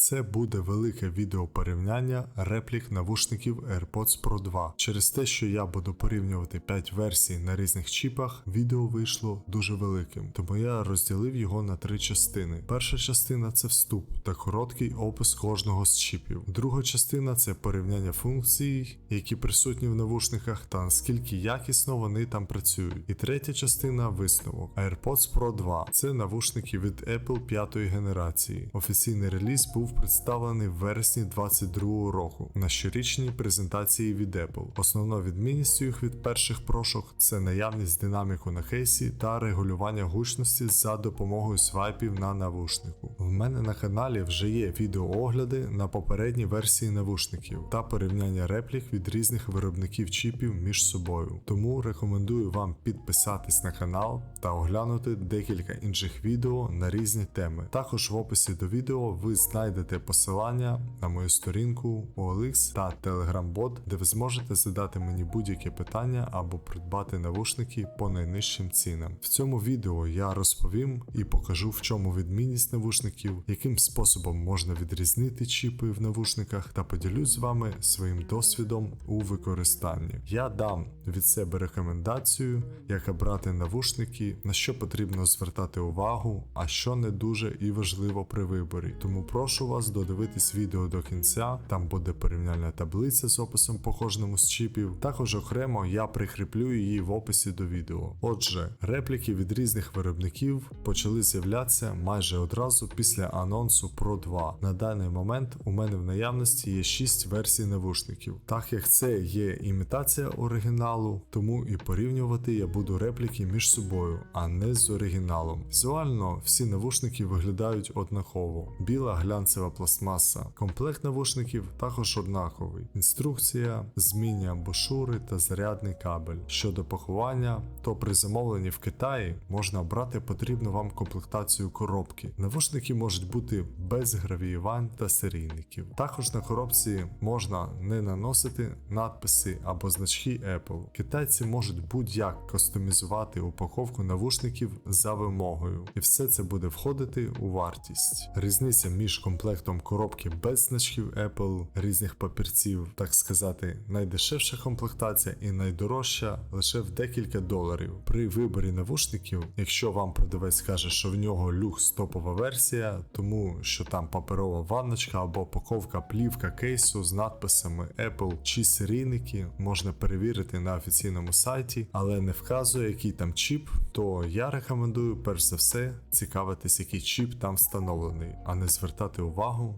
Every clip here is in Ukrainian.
Це буде велике відео порівняння реплік навушників AirPods Pro 2. Через те, що я буду порівнювати 5 версій на різних чіпах, відео вийшло дуже великим, тому я розділив його на три частини. Перша частина це вступ та короткий опис кожного з чіпів. Друга частина це порівняння функцій, які присутні в навушниках, та наскільки якісно вони там працюють. І третя частина висновок. AirPods Pro 2 це навушники від Apple 5 генерації. Офіційний реліз був представлений в вересні 2022 року на щорічній презентації від Apple. Основною відмінністю їх від перших прошок це наявність динаміку на кейсі та регулювання гучності за допомогою свайпів на навушнику. В мене на каналі вже є відеоогляди на попередні версії навушників та порівняння реплік від різних виробників чіпів між собою. Тому рекомендую вам підписатись на канал та оглянути декілька інших відео на різні теми. Також в описі до відео ви знайдете посилання на мою сторінку OLX та Telegram-бот, де ви зможете задати мені будь-яке питання або придбати навушники по найнижчим цінам. В цьому відео я розповім і покажу, в чому відмінність навушників, яким способом можна відрізнити чіпи в навушниках, та поділюсь з вами своїм досвідом у використанні. Я дам від себе рекомендацію, як обрати навушники, на що потрібно звертати увагу, а що не дуже і важливо при виборі. Тому прошу вас додивитись відео до кінця. Там буде порівняльна таблиця з описом по кожному з чіпів. Також окремо я прикріплю її в описі до відео. Отже, репліки від різних виробників почали з'являтися майже одразу після анонсу Pro 2. На даний момент у мене в наявності є 6 версій навушників. Так як це є імітація оригіналу, тому і порівнювати я буду репліки між собою, а не з оригіналом. Візуально всі навушники виглядають однаково. Біла глянцева пластмаса. Комплект навушників також однаковий. Інструкція, змінні амбушури та зарядний кабель. Щодо пакування, то при замовленні в Китаї можна обрати потрібну вам комплектацію коробки. Навушники можуть бути без гравіювань та серійників. Також на коробці можна не наносити надписи або значки Apple. Китайці можуть будь-як кастомізувати упаковку навушників за вимогою, і все це буде входити у вартість. Різниця між комплектом коробки без значків Apple, різних папірців, так сказати, найдешевша комплектація і найдорожча лише в декілька доларів. При виборі навушників, якщо вам продавець каже, що в нього люкс топова версія, тому що там паперова ванночка або упаковка плівка кейсу з надписами Apple чи серійники, можна перевірити на офіційному сайті, але не вказує, який там чіп, то я рекомендую перш за все цікавитись, який чіп там встановлений, а не звертати увагу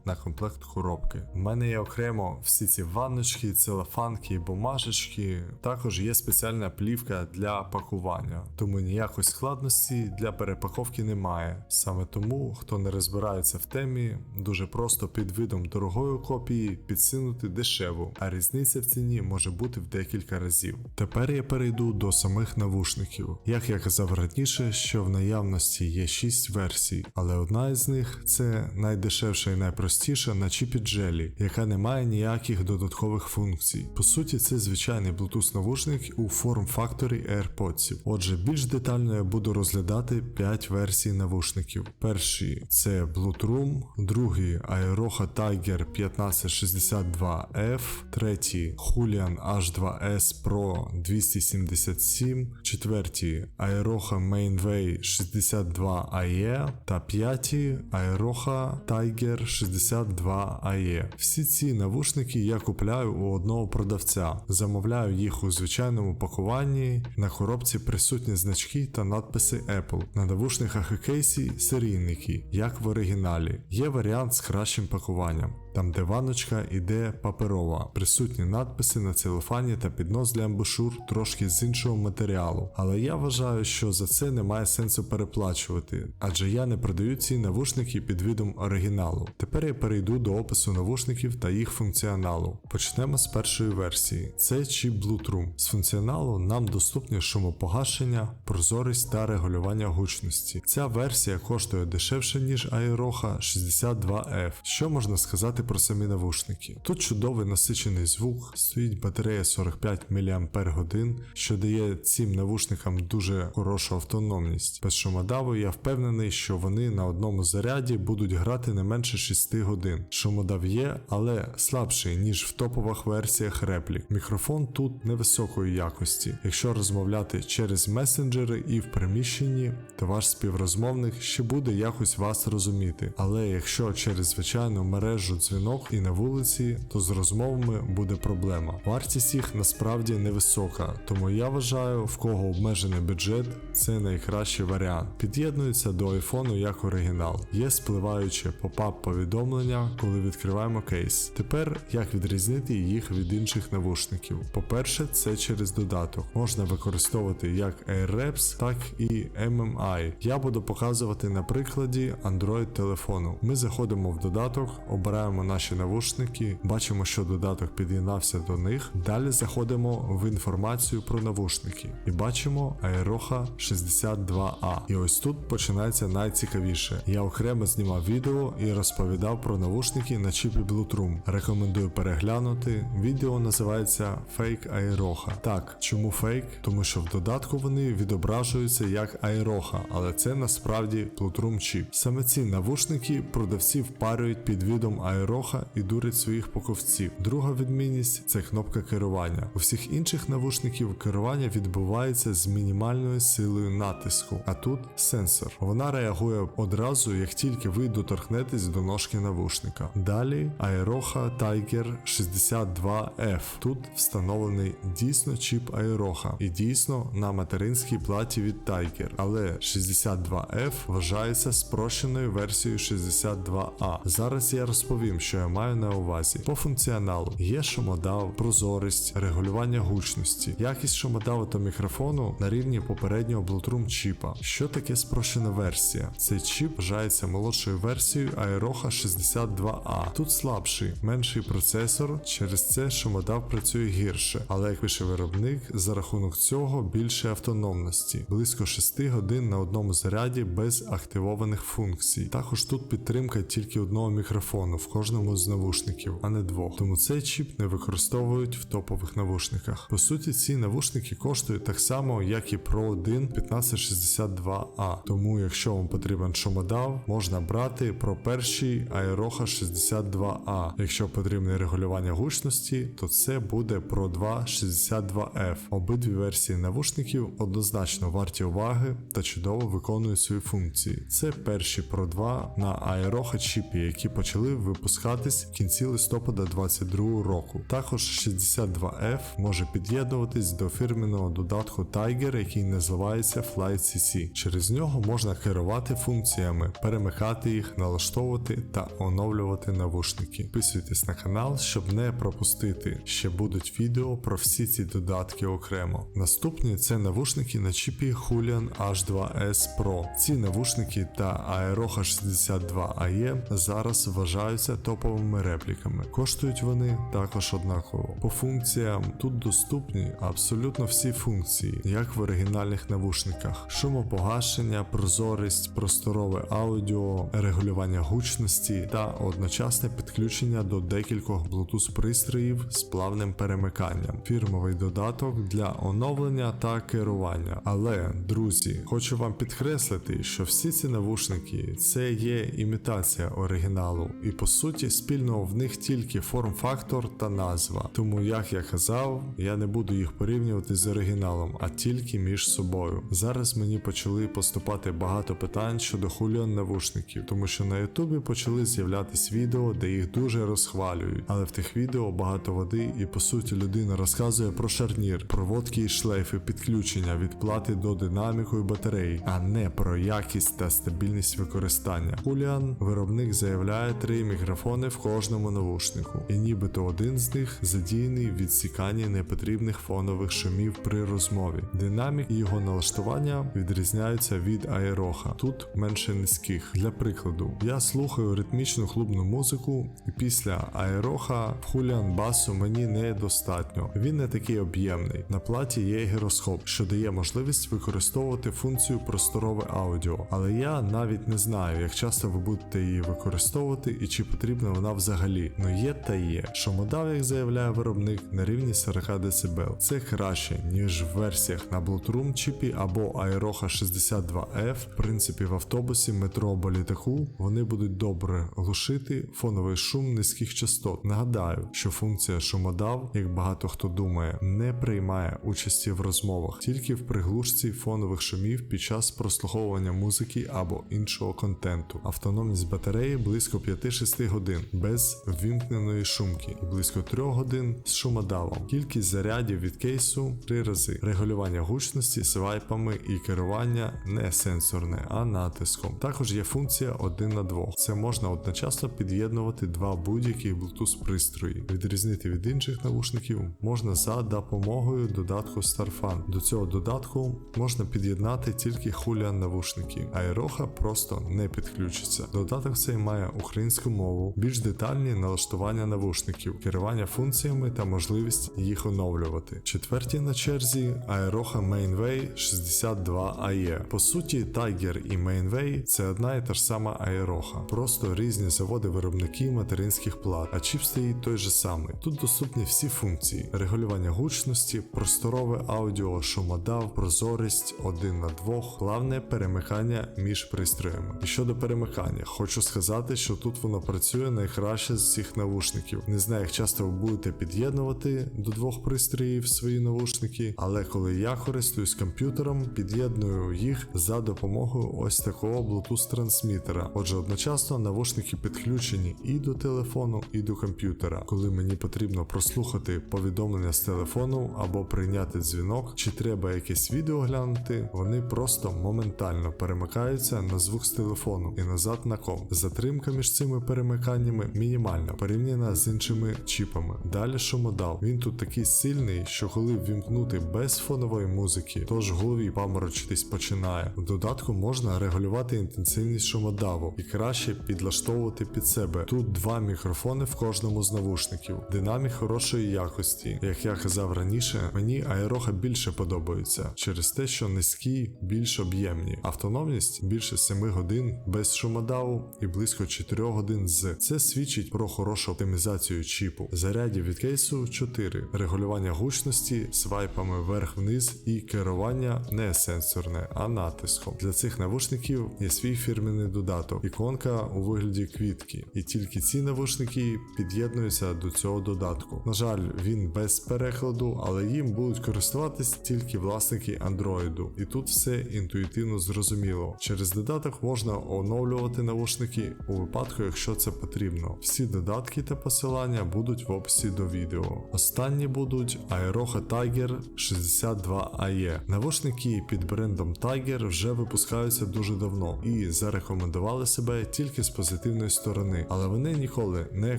на комплект коробки. У мене є окремо всі ці ванночки, целофанки бумажечки. Також є спеціальна плівка для пакування, тому ніякої складності для перепаковки немає. Саме тому, хто не розбирається в темі, дуже просто під видом дорогої копії підсунути дешеву, а різниця в ціні може бути в декілька разів. Тепер я перейду до самих навушників. Як я казав раніше, що в наявності є 6 версій, але одна із них це найдешевша і найпростіша на чіпі Jelly, яка не має ніяких додаткових функцій. По суті, це звичайний Bluetooth навушник у форм-факторі AirPods. Отже, більш детально я буду розглядати 5 версій навушників. Перший це Bluetooth, другий Aeroha Tiger 1562F, третій Julian H2S Pro 277, четвертій Aeroha Mainway 62AE та п'ятій Aeroha Tiger 62AE. Всі ці навушники я купляю у одного продавця. Замовляю їх у звичайному пакуванні. На коробці присутні значки та надписи Apple. На навушниках і кейсі серійники, як в оригіналі. Є варіант з кращим пакуванням. Там, де ванночка іде паперова, присутні надписи на целофані та піднос для амбушур трошки з іншого матеріалу. Але я вважаю, що за це немає сенсу переплачувати, адже я не продаю ці навушники під видом оригіналу. Тепер я перейду до опису навушників та їх функціоналу. Почнемо з першої версії. Це чіп Bluetooth. З функціоналу нам доступні шумопогашення, прозорість та регулювання гучності. Ця версія коштує дешевше, ніж Aeroha 62F. Що можна сказати про самі навушники? Тут чудовий насичений звук, стоїть батарея 45 мАч, що дає цим навушникам дуже хорошу автономність. Без шумодаву я впевнений, що вони на одному заряді будуть грати не менше 6 годин. Шумодав є, але слабший, ніж в топових версіях реплік. Мікрофон тут невисокої якості. Якщо розмовляти через месенджери і в приміщенні, то ваш співрозмовник ще буде якось вас розуміти. Але якщо через звичайну мережу дзвінок і на вулиці, то з розмовами буде проблема. Вартість їх насправді невисока, тому я вважаю, в кого обмежений бюджет, це найкращий варіант. Під'єднується до айфону як оригінал. Є спливаюче попап повідомлення, коли відкриваємо кейс. Тепер як відрізнити їх від інших навушників? По-перше, це через додаток. Можна використовувати як AirReps, так і MMI. Я буду показувати на прикладі Android телефону. Ми заходимо в додаток, обираємо наші навушники, бачимо, що додаток під'єднався до них. Далі заходимо в інформацію про навушники і бачимо Aeroha 62A. І ось тут починається найцікавіше. Я окремо знімав відео і розповідав про навушники на чіпі Bluetooth. Рекомендую переглянути. Відео називається Fake Aeroha. Так, чому фейк? Тому що в додатку вони відображуються як Aeroha, але це насправді Bluetooth чіп. Саме ці навушники продавці впарюють під відом Aeroha і дурять своїх покупців. Друга відмінність це кнопка керування. У всіх інших навушників керування відбувається з мінімальною силою натиску, а тут сенсор. Вона реагує одразу, як тільки ви доторкнетесь до ножки навушника. Далі Aeroha Tiger 62F. Тут встановлений дійсно чіп Aeroha і дійсно на материнській платі від Tiger, але 62F вважається спрощеною версією 62A. Зараз я розповім, що я маю на увазі. По функціоналу є шумодав, прозорість, регулювання гучності, якість шумодаву та мікрофону на рівні попереднього Bluetooth чіпа. Що таке спрощена версія? Цей чіп вважається молодшою версією Aeroha 62A. Тут слабший, менший процесор, через це шумодав працює гірше, але як пише виробник, за рахунок цього більше автономності, близько 6 годин на одному заряді без активованих функцій. Також тут підтримка тільки одного мікрофону в кожному з навушників, а не двох. Тому цей чіп не використовують в топових навушниках. По суті, ці навушники коштують так само, як і Pro 1 1562A. Тому, якщо вам потрібен шумодав, можна брати про перший Aeroha 62A. Якщо потрібне регулювання гучності, то це буде Pro 2 62F. Обидві версії навушників однозначно варті уваги та чудово виконують свої функції. Це перші Pro 2 на Aeroha чіпі, які почали випускатись в кінці листопада 2022 року. Також 62F може під'єднуватись до фірменного додатку Tiger, який називається Flight CC. Через нього можна керувати функціями, перемикати їх, налаштовувати та оновлювати навушники. Підписуйтесь на канал, щоб не пропустити. Ще будуть відео про всі ці додатки окремо. Наступні це навушники на чіпі Julian H2S Pro. Ці навушники та Aeroha 62AE зараз вважаються топовими репліками. Коштують вони також однаково. По функціям тут доступні абсолютно всі функції, як в оригінальних навушниках: шумопогашення, прозорість, просторове аудіо, регулювання гучності та одночасне підключення до декількох Bluetooth пристроїв з плавним перемиканням, фірмовий додаток для оновлення та керування. Але, друзі, хочу вам підкреслити, що всі ці навушники це є імітація оригіналу, і по суті спільного в них тільки форм-фактор та назва. Тому, як я казав, я не буду їх порівнювати з оригіналом, а тільки між собою. Зараз мені почали поступати багато питань щодо хуліон навушників, тому що на Ютубі почали з'являтись відео, де їх дуже розхвалюють, але в тих відео багато води, і по суті людина розказує про шарнір, проводки і шлейфи підключення від плати до динаміку і батареї, а не про якість та стабільність використання. Хуліан виробник заявляє три мікрофони в кожному навушнику, і нібито один з них задіяний в відсіканні непотрібних фонових шумів при розмові. Динамік і його налаштування відрізняються від Aeroha. Тут менше низьких. Для прикладу, я слухаю ритмічну клубну музику, і після в Julian басу мені недостатньо. Він не такий об'ємний. На платі є гіроскоп, що дає можливість використовувати функцію просторове аудіо, але я навіть не знаю, як часто ви будете її використовувати і чи потрібна вона взагалі. Ну є та є. Шумодав, як заявляє виробник, на рівні 40 дБ. Це краще, ніж в версіях на Bluetooth чіпі або Aeroha 62F. В принципі, в автобусі, метро або літаку вони будуть добре глушити фоновий шум низьких частот. Нагадаю, що функція шумодав, як багато хто думає, не приймає участі в розмовах, тільки в приглушці фонових шумів під час прослуховування музики або іншого контенту. Автономність батареї близько 5-6 годин без ввімкненої шумки і близько 3 годин з шумодавом. Кількість зарядів від кейсу 3 рази. Регулювання гучності свайпами і керування не сенсорне, а натиском. Також є функція 1 на 2. Це можна одночасно під'єднувати два будь-які Bluetooth пристрої. Відрізнити від інших навушників можна за допомогою додатку StarFun. До цього додатку можна під'єднати тільки Julian навушники, а просто не підключиться. Додаток цей має українську мову, більш детальні налаштування навушників, керування функціями та можливість їх оновлювати. Четверті на черзі Aeroha Mainway 62AE. По суті, Tiger і Mainway це одна і та ж сама Aeroha, просто різні заводи-виробники материнських плат, а чіп стоїть той же самий. Тут доступні всі функції: регулювання гучності, просторове аудіо, шумодав, прозорість 1 на 2, плавне перемикання між пристроями. І щодо перемикання, хочу сказати, що тут воно працює найкраще з всіх навушників. Не знаю, як часто ви будете під'єднувати до двох пристроїв свої навушники, але коли я користуюсь комп'ютером, під'єдную їх за допомогою ось такого Bluetooth трансмітера. Отже, одночасно навушники підключені і до телефону, і до комп'ютера. Коли мені потрібно прослухати повідомлення з телефону або прийняти дзвінок, чи треба якесь відео глянути, вони просто моментально перемикаються на звук з телефону і назад на ком. Затримка між цими перемиканнями мінімальна, порівняна з іншими чіпами. Далі шумодав. Він тут такий сильний, що коли ввімкнути без фонової музики, то ж в голові паморочитись починає. В додатку можна регулювати інтенсивність шумодаву і краще підлаштовувати під себе. Тут два мікрофони в кожному з навушників. Динамік хорошої якості. Як я казав раніше, мені аероха більше подобається через те, що низькі, більш об'ємні. Автономність більше 7 годин без шумодаву і близько 4 годин з. Це свідчить про хорошу оптимізацію чіпу. Зарядів від кейсу 4. Регулювання гучності свайпами вверх-вниз і керування не сенсорне, а натиском. Для цих навушників є свій фірменний додаток, іконка у вигляді квітки. І тільки ці навушники під'єднуються до цього додатку. На жаль, він без перекладу, але їм будуть користуватись тільки власники Android. І тут все інтуїтивно зрозуміло. Через додаток можна оновлювати навушники у випадку, якщо це потрібно. Всі додатки та посилання будуть в описі до відео. Останні будуть Aeroha Tiger 62AE. Навушники під брендом Tiger вже випускаються дуже давно і зарекомендували себе тільки з позитивної сторони, але вони ніколи не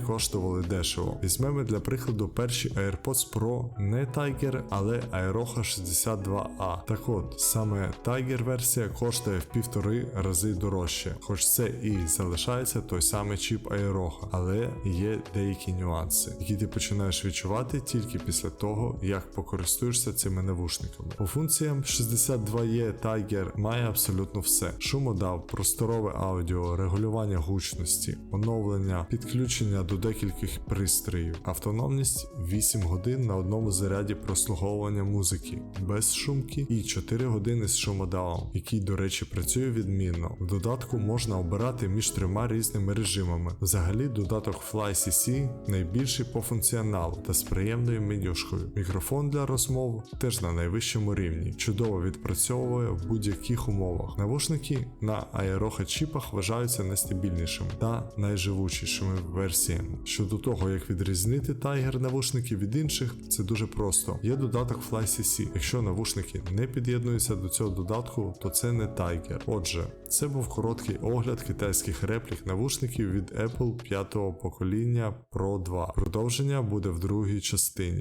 коштували дешево. Візьмемо для прикладу перші AirPods Pro не Tiger, але Aeroha 62A. Так от, саме Tiger версія коштує в півтори рази дорожче, хоч це і залишається той самий чіп Aeroha, але є деякі нюанси, які ти починаєш відчувати тільки після того, як покористуєшся цими навушниками. По функціям 62E Tiger має абсолютно все: шумодав, просторове аудіо, регулювання гучності, оновлення, підключення до декількох пристроїв, автономність 8 годин на одному заряді прослуговування музики без шумки і 4 години з шумодавом, який, до речі, працює відмінно. В додатку можна обирати між трьома різними режимами. Взагалі, додаток FlyCC найбільший по функціоналу та з приємною менюшкою. Мікрофон для розмов теж на найвищому рівні, чудово відпрацьовує в будь-яких умовах. Навушники на Aeroha чіпах вважаються найстабільнішими та найживучішими версіями. Щодо того, як відрізнити Tiger навушники від інших, це дуже просто. Є додаток FlyCC. Якщо навушники не під'єднуються до цього додатку, то це не Tiger. Отже, це був короткий огляд китайських реплік навушників від Apple 5 покоління Pro 2. Продовження буде в другій частині.